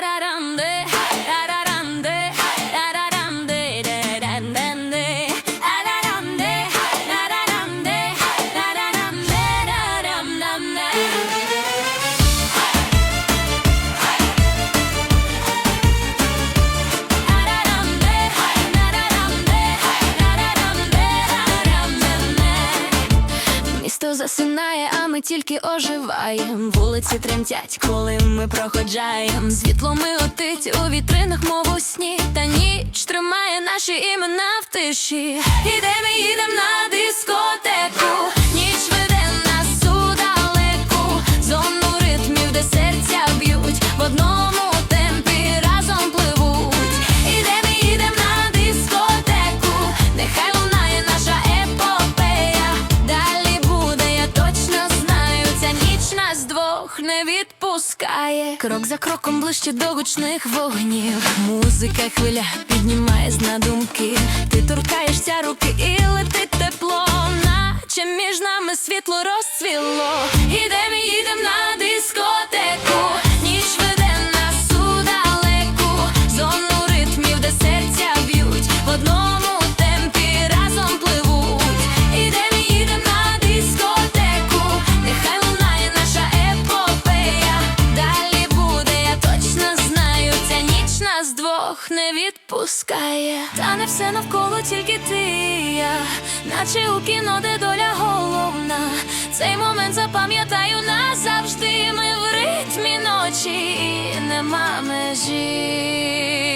tararanda. Засинає, а ми тільки оживаєм. Вулиці тремтять, коли ми проходжаєм. Світло ми отить у вітринах, мов у сні. Та ніч тримає наші імена в тиші. Ідемо, їдем на дискотеку. Двох не відпускає. Крок за кроком ближче до гучних вогнів. Музика хвиля піднімає з на думки. Ти торкаєшся руки і летить двох не відпускає. Та не все навколо тільки ти я, наче у кіно, де доля головна. Цей момент запам'ятаю назавжди. Ми в ритмі ночі і нема межі.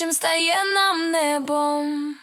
Стає стає нам небом.